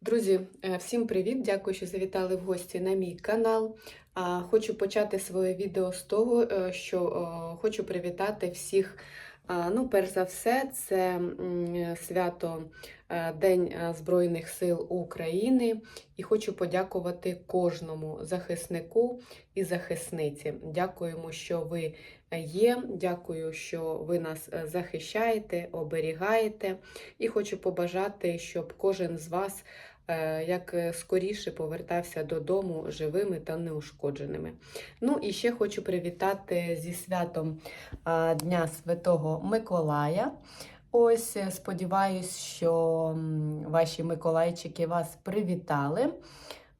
Друзі, е, всім привіт! Дякую, що завітали в гості на мій канал. Хочу почати своє відео з того, е, що хочу привітати всіх. Ну, перш за все, це свято е, День е, Збройних сил України. І хочу подякувати кожному захиснику і захисниці. Дякуємо, що ви є. Дякую, що ви нас е, захищаєте, оберігаєте. І хочу побажати, щоб кожен з вас е, як е, скоріше повертався додому живими та неушкодженими. Ну і ще хочу привітати зі святом Дня Святого Миколая. Ось сподіваюсь, що ваші Миколайчики вас привітали.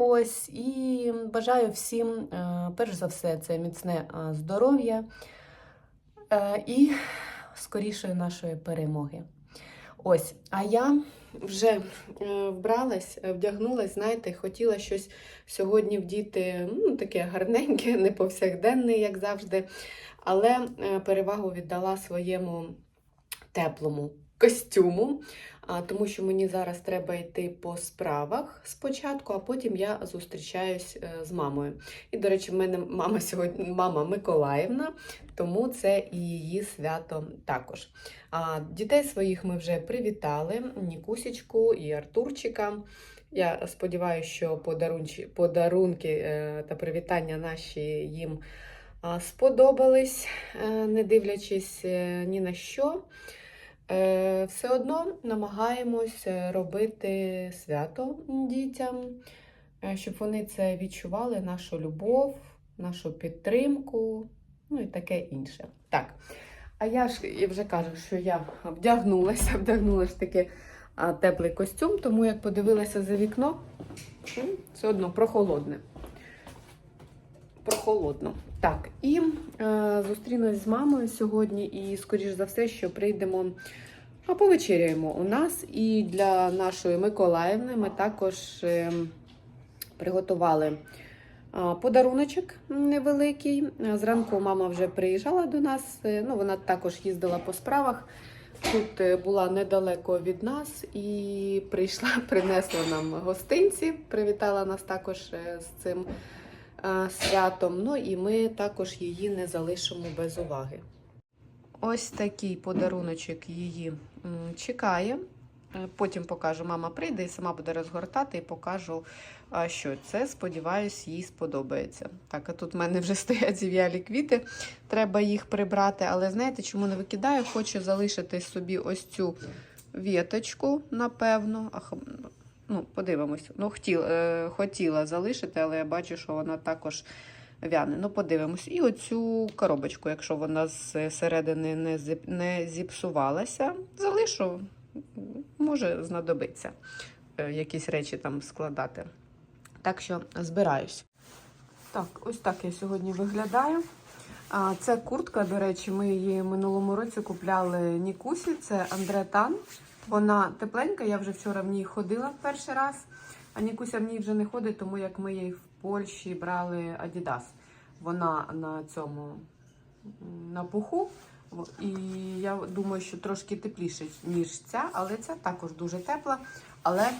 Ось і бажаю всім, е, перш за все, це міцне е, здоров'я е, і скорішої нашої перемоги. Ось, а я вже вбралась, вдягнулась, знаєте, хотіла щось сьогодні вдіти, ну, таке гарненьке, не повсякденне, як завжди. Але перевагу віддала своєму теплому костюму, тому що мені зараз треба йти по справах спочатку, а потім я зустрічаюсь е, з мамою. І, до речі, в мене мама сьогодні мама Миколаївна, тому це і її свято також. А, дітей своїх ми вже привітали: Нікусічку і Артурчика. Я сподіваюся, що подарунки е, та привітання наші їм сподобались, е, не дивлячись ні на що. Е, Все одно намагаємось е, робити свято дітям, е, щоб вони це відчували, нашу любов, нашу підтримку, ну і таке інше. Так. А я ж я вже кажу, що я вдягнулася, вдягнула ж таки теплий костюм, тому як подивилася за вікно, все одно прохолодне. Прохолодно. Так, і е, зустрінусь з мамою сьогодні, і, скоріш за все, що прийдемо, а повечеряємо у нас. І для нашої Миколаївни ми також е, приготували подаруночок невеликий. Зранку мама вже приїжджала до нас. е, Ну, вона також їздила по справах. Тут е, була недалеко від нас і прийшла, принесла нам гостинці, привітала нас також з цим святом. Ну і ми також її не залишимо без уваги. Ось такий подаруночок її чекає. Е, Потім покажу, мама прийде і сама буде розгортати і покажу, що це. Сподіваюсь, їй сподобається. Так, а тут в мене вже стоять зів'ялі квіти, треба їх прибрати. Але знаєте, чому не викидаю? Хочу залишити собі ось цю віточку, напевно. Ну, подивимось. Ну, хотіла, е, хотіла залишити, але я бачу, що вона також вяне. Ну, подивимось. І оцю коробочку, якщо вона з середини не, зіп- не зіпсувалася, залишу. Може знадобиться е, якісь речі там складати. Так що збираюсь. Так, ось так я сьогодні виглядаю. А, Це куртка, до речі, ми її минулому році купляли Нікусі. Це Андретан. Вона тепленька, я вже вчора в ній ходила в перший раз. А Нікуся в ній вже не ходить, тому як ми її в Польщі брали Adidas. Вона на цьому на пуху. І я думаю, що трошки тепліше, ніж ця, але ця також дуже тепла, але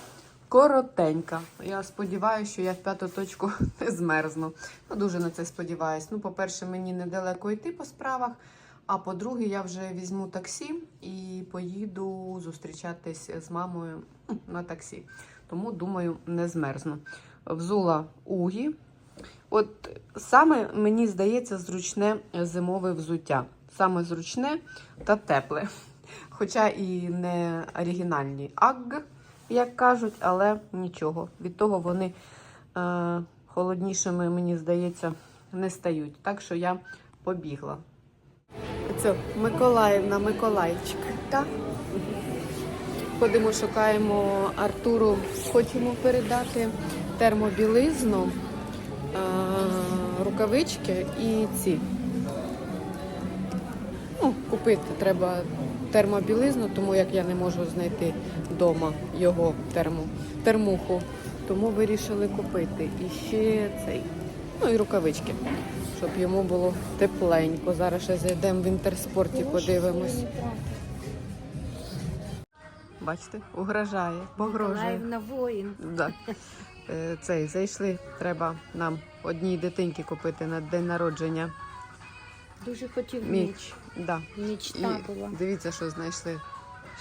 коротенька. Я сподіваюся, що я в п'яту точку не змерзну. Ну, дуже на це сподіваюся. Ну, по-перше, мені недалеко йти по справах. А по-друге, я вже візьму таксі і поїду зустрічатись з мамою на таксі. Тому, думаю, не змерзну. Взула угі. От саме мені здається зручне зимове взуття. Саме зручне та тепле. Хоча і не оригінальні агг, як кажуть, але нічого. Від того вони е, холоднішими, мені здається, не стають. Так що я побігла. Це Миколаївна, Миколайчик. Так? Ходимо, шукаємо Артуру, хочемо передати термобілизну, е, рукавички і ці. Ну, купити треба термобілизну, тому як я не можу знайти вдома його термо, термуху. Тому вирішили купити. І ще цей. Ну і рукавички, щоб йому було тепленько. Зараз ще зайдемо в інтерспорті, подивимось. бачите, угрожає, погрожує. Миколаївна воїн. Да. Е, Цей зайшли. Треба нам одній дитинки купити на день народження. Дуже хотів міч. Да. І Мічта була. дивіться, що знайшли.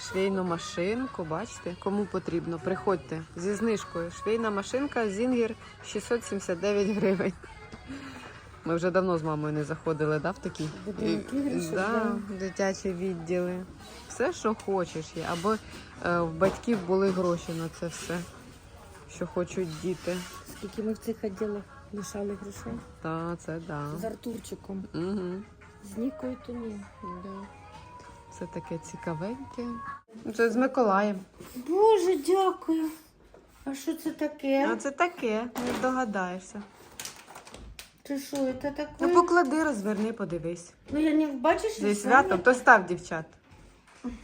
Швейну машинку, бачите? Кому потрібно, приходьте зі знижкою. Швейна машинка Зінгер 679 гривень. Ми вже давно з мамою не заходили, да, в такі Будинок да, дитячі відділи. Все, що хочеш є. Або е, в батьків були гроші на це все, що хочуть діти. Скільки ми в цих відділах лишали грошей? Та, це да. З Артурчиком. Угу. З Нікою то ні. Да. Це таке цікавеньке. Це з Миколаєм. Боже, дякую. А що це таке? А це таке, не здогадаєшся. Це що, це таке? Ну поклади, розверни, подивись. Ну я не бачиш? Зі я святом, то став дівчат.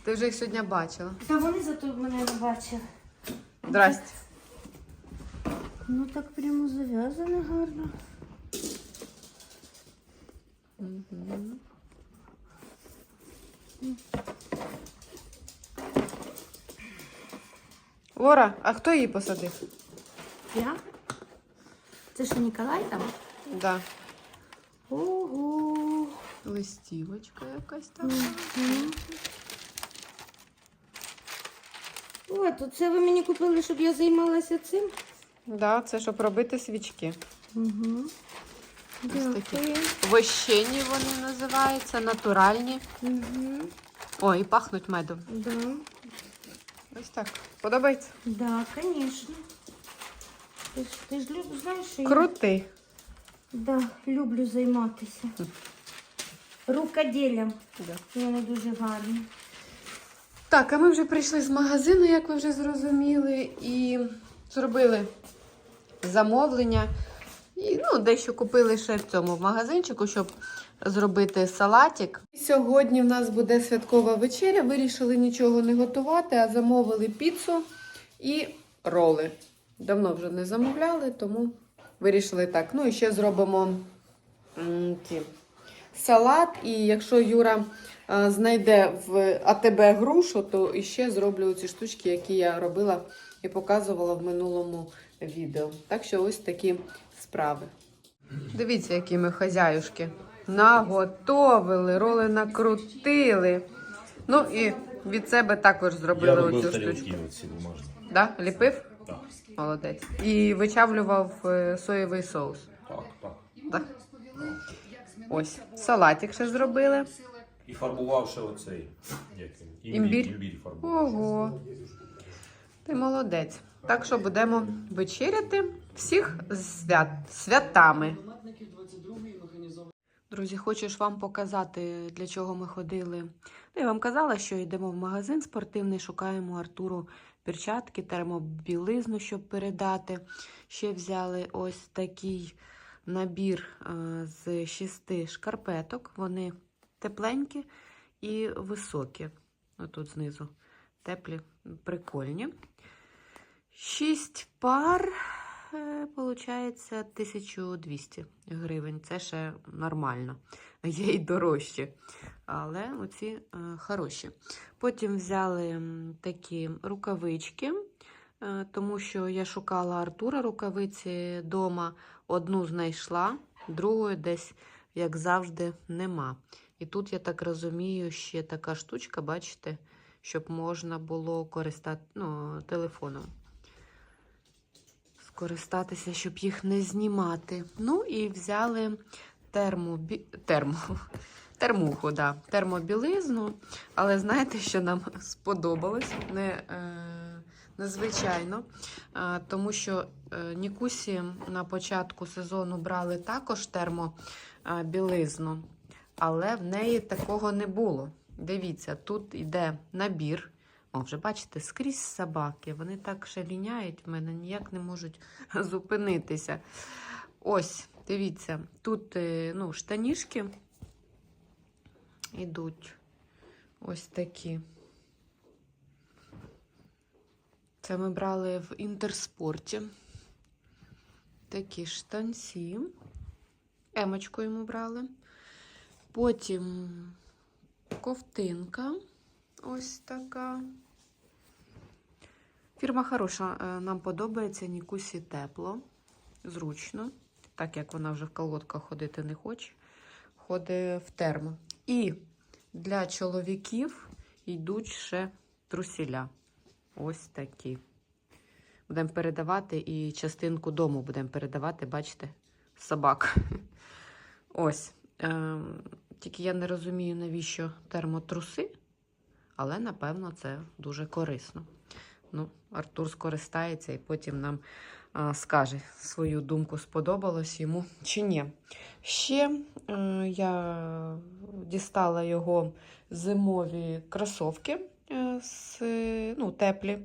Ти вже їх сьогодні бачила. Та вони зато мене не бачили. Здрасте. Ну так прямо зав'язано гарно. Мгм. Лора, а хто її посадив? Я? Це що, Ніколай там? Да. Ого. Листівочка якась там. Мгм. О, то це ви мені купили, щоб я займалася цим? Да, це щоб робити свічки. Угу. Ось такі. Вощені вони називаються, натуральні. Угу. О, і пахнуть медом. Да. Ось так. Подобається? Да, конечно. Ти ж, ти ж люб, знаєш, що я Крутий. Да, люблю займатися. Рукоділлям. Да. Вони дуже гарні. Так, а ми вже прийшли з магазину, як ви вже зрозуміли, і зробили замовлення. І ну, дещо купили ще в цьому в магазинчику, щоб зробити салатик. Сьогодні в нас буде святкова вечеря. Вирішили нічого не готувати, а замовили піцу і роли. Давно вже не замовляли, тому вирішили так. Ну і ще зробимо ті, салат. І якщо Юра е, знайде в АТБ грушу, то іще зроблю ці штучки, які я робила і показувала в минулому відео. Так що ось такі справи. Дивіться, які ми хазяюшки. Наготовили, роли накрутили. Ну і від себе також Я зробили робив оцю тарілки штучку. оці бумажні. Да? Ліпив? Так, Молодець. І вичавлював е, соєвий соус. так, так. Так? Ось. Салатик ще зробили. І фарбував ще оцей. Як він? Імбір? Імбір фарбував. Ого. Ти молодець. Так що будемо вечеряти всіх з свят... святами. Друзі, хочу ж вам показати, для чого ми ходили. Ну, я вам казала, що йдемо в магазин спортивний, шукаємо Артуру перчатки, термобілизну, щоб передати. Ще взяли ось такий набір е, з шести шкарпеток. Вони тепленькі і високі. Отут знизу теплі, прикольні. Шість пар, получається, 1200 гривень. Це ще нормально. Є й дорожчі. Але оці е, хороші. Потім взяли такі рукавички, е, тому що я шукала Артура рукавиці вдома. Одну знайшла, другої десь, як завжди, нема. І тут, я так розумію, ще така штучка, бачите, щоб можна було користати ну, телефоном. Скористатися, щоб їх не знімати. Ну і взяли термобі... термо... термуху, да. термобілизну. Але знаєте, що нам сподобалось? Не, е... Незвичайно. Е... Тому що е... Нікусі на початку сезону брали також термобілизну, але в неї такого не було. Дивіться, тут йде набір. О, вже бачите, скрізь собаки. Вони так шаліняють в мене, ніяк не можуть зупинитися. Ось, дивіться, тут е, ну, штанішки йдуть ось такі. Це ми брали в інтерспорті. Такі штанці. Емочку йому брали. Потім ковтинка. Ось така. Фірма хороша, е, нам подобається Нікусі тепло, зручно, так як вона вже в колготках ходити не хоче, ходить в термо. І для чоловіків йдуть ще трусіля. Ось такі. Будемо передавати і частинку дому будемо передавати, бачите, собак. Ось. Ем, тільки я не розумію, навіщо термотруси, але напевно це дуже корисно. Ну, Артур скористається і потім нам а, скаже свою думку, сподобалось йому чи ні. Ще е, я дістала його зимові кросовки е, з, ну, теплі.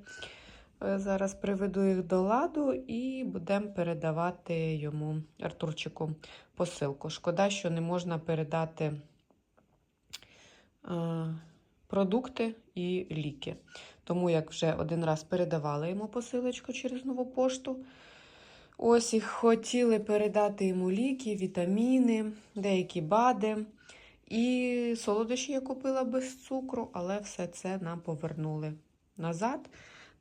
Е, Зараз приведу їх до ладу і будемо передавати йому Артурчику посилку. Шкода, що не можна передати е, продукти і ліки. Тому як вже один раз передавала йому посилочку через нову пошту. Ось і хотіли передати йому ліки, вітаміни, деякі БАДи. І солодощі я купила без цукру, але все це нам повернули назад,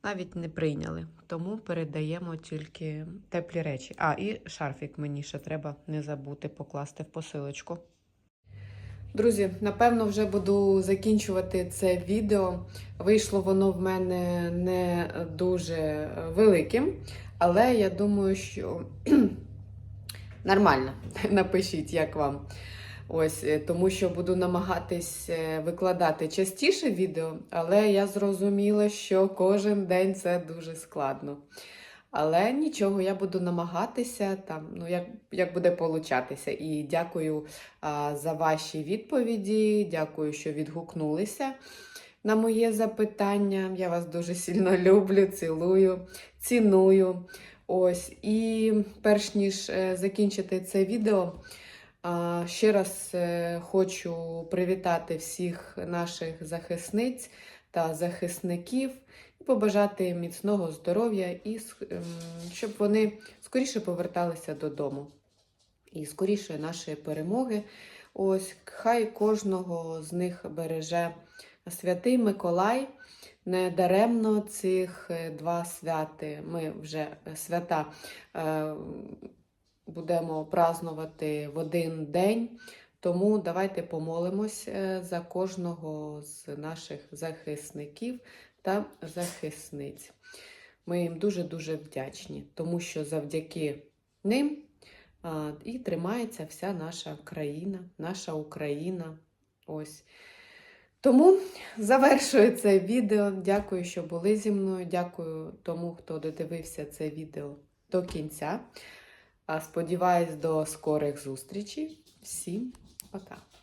навіть не прийняли. Тому передаємо тільки теплі речі. А, і шарфік мені ще треба не забути покласти в посилочку. Друзі, напевно, вже буду закінчувати це відео. Вийшло воно в мене не дуже великим, але я думаю, що нормально. Напишіть, як вам. Ось, е, тому що буду намагатись е, викладати частіше відео, але я зрозуміла, що кожен день це дуже складно. Але нічого, я буду намагатися там, ну як, як буде получатися. І дякую а, за ваші відповіді. Дякую, що відгукнулися на моє запитання. Я вас дуже сильно люблю, цілую, ціную. Ось. І перш ніж е, закінчити це відео, а, ще раз е, хочу привітати всіх наших захисниць та захисників побажати міцного здоров'я і ем, щоб вони скоріше поверталися додому. І скоріше нашої перемоги. Ось хай кожного з них береже святий Миколай. Не даремно цих е, два святи. Ми вже свята е, будемо празнувати в один день. Тому давайте помолимось е, за кожного з наших захисників та захисниць. Ми їм дуже-дуже вдячні, тому що завдяки ним а, і тримається вся наша країна, наша Україна. Ось. Тому завершую це відео. Дякую, що були зі мною. Дякую тому, хто додивився це відео до кінця. Сподіваюсь, до скорих зустрічей. Всім пока!